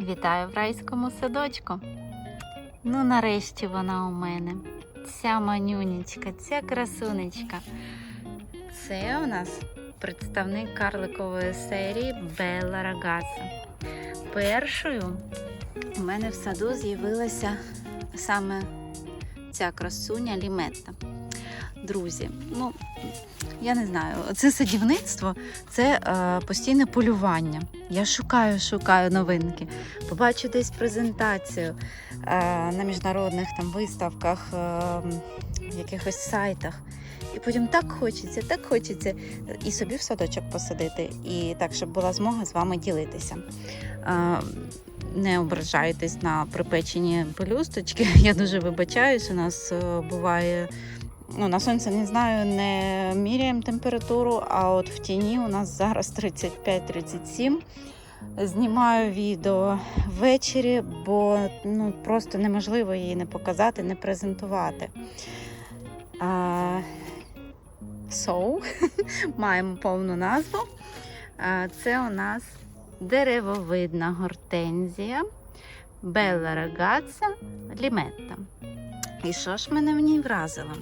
Вітаю в райському садочку. Ну, нарешті вона у мене. Ця манюнечка, ця красунечка. Це у нас представник карликової серії Белла Рагаса. Першою у мене в саду з'явилася саме ця красуня Ліметта. Друзі, ну я не знаю, це садівництво, це е, постійне полювання. Я шукаю, шукаю новинки. Побачу десь презентацію е, на міжнародних там виставках, е, якихось сайтах. І потім так хочеться, так хочеться і собі в садочок посадити, і так, щоб була змога з вами ділитися. Е, не ображайтесь на припечені пелюсточки. Я дуже вибачаюсь. У нас е, буває ну, на сонці не знаю, не міряємо температуру, а от в тіні у нас зараз 35-37. Знімаю відео ввечері, бо ну, просто неможливо її не показати, не презентувати. А, so, маємо повну назву. А, це у нас деревовидна гортензія Белла рагаца, Ліметта. І що ж мене в ній вразило?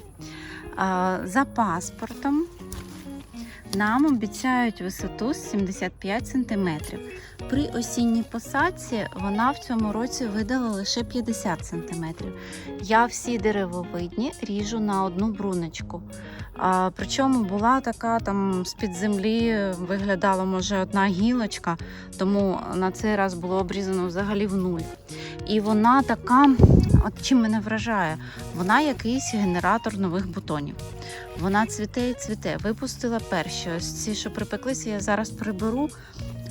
За паспортом нам обіцяють висоту 75 см. При осінній посадці вона в цьому році видала лише 50 см. Я всі деревовидні ріжу на одну бруночку. А, причому була така там з-під землі виглядала може одна гілочка, тому на цей раз було обрізано взагалі в нуль. І вона така, от чим мене вражає, вона якийсь генератор нових бутонів. Вона цвіте і цвіте. Випустила перші. Ось ці, що припеклися, я зараз приберу.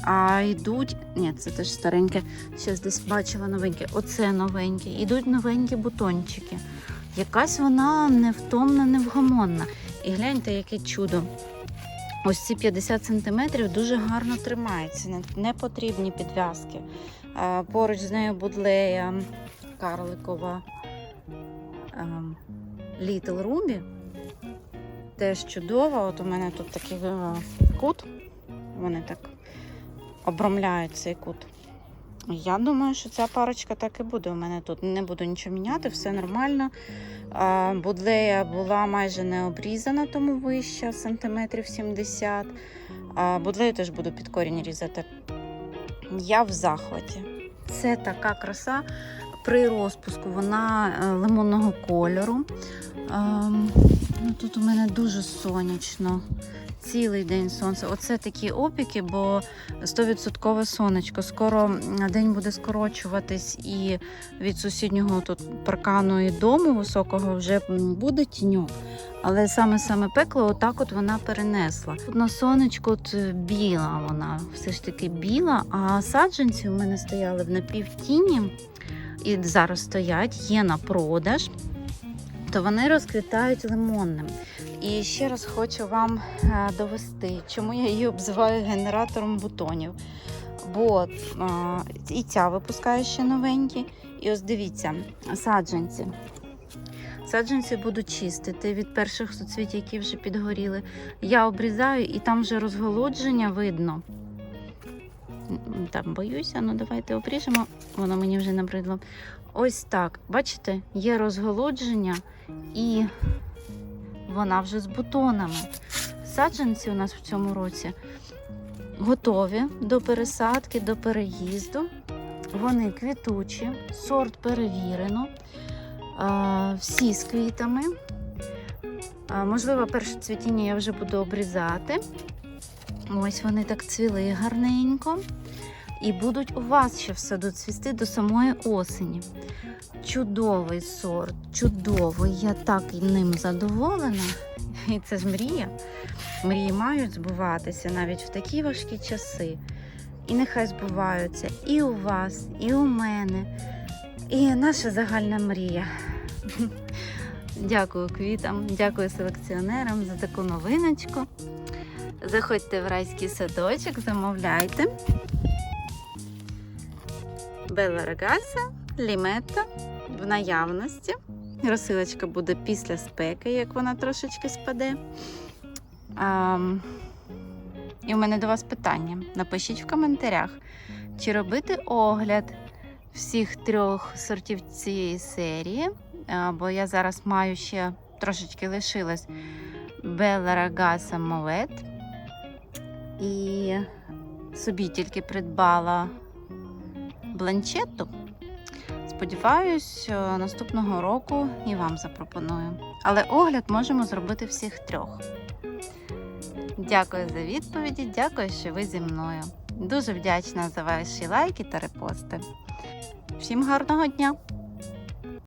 А йдуть. Ні, це теж стареньке. Щас десь бачила новеньке. Оце новеньке. Ідуть новенькі бутончики. Якась вона невтомна, невгомонна. І гляньте, яке чудо. Ось ці 50 см дуже гарно тримаються, не, не потрібні підв'язки. Поруч з нею будлея карликова ем, Little Ruby. Теж чудово. От у мене тут такий е, кут. Вони так обрамляють цей кут. Я думаю, що ця парочка так і буде. У мене тут не буду нічого міняти, все нормально. Будлея була майже не обрізана, тому вища, сантиметрів 70. А Будлею теж буду під корінь різати. Я в захваті. Це така краса. При розпуску вона е, лимонного кольору. Ем, ну, тут у мене дуже сонячно. Цілий день сонце. Оце такі опіки, бо 100% сонечко. Скоро день буде скорочуватись, і від сусіднього тут паркану і дому високого вже буде тіньок. Але саме саме пекло, отак от вона перенесла. Тут на сонечку от е, біла вона, все ж таки біла, а саджанці у мене стояли в напівтіні і зараз стоять, є на продаж, то вони розквітають лимонним. І ще раз хочу вам е, довести, чому я її обзиваю генератором бутонів. Бо е, і ця випускає ще новенькі. І ось дивіться, саджанці. Саджанці буду чистити від перших суцвіть, які вже підгоріли. Я обрізаю і там вже розголодження видно. Там боюся, ну давайте обріжемо, воно мені вже набридло. Ось так. Бачите, є розголодження і вона вже з бутонами. Саджанці у нас в цьому році готові до пересадки, до переїзду. Вони квітучі, сорт перевірено, всі з квітами. Можливо, перше цвітіння я вже буду обрізати. Ось вони так цвіли гарненько. І будуть у вас ще в саду цвісти до самої осені. Чудовий сорт, чудовий. Я так ним задоволена. І це ж мрія. Мрії мають збуватися навіть в такі важкі часи. І нехай збуваються і у вас, і у мене, і наша загальна мрія. Дякую квітам, дякую селекціонерам за таку новиночку. Заходьте в райський садочок, замовляйте. Белла Рагаса, лімета в наявності. Розсилочка буде після спеки, як вона трошечки спаде. А, і у мене до вас питання. Напишіть в коментарях, чи робити огляд всіх трьох сортів цієї серії, а, бо я зараз маю ще трошечки лишилось Bella Ragazza Moet. І собі тільки придбала бланчетту. Сподіваюсь, е, наступного року і вам запропоную. Але огляд можемо зробити всіх трьох. Дякую за відповіді, дякую, що ви зі мною. Дуже вдячна за ваші лайки та репости. Всім гарного дня!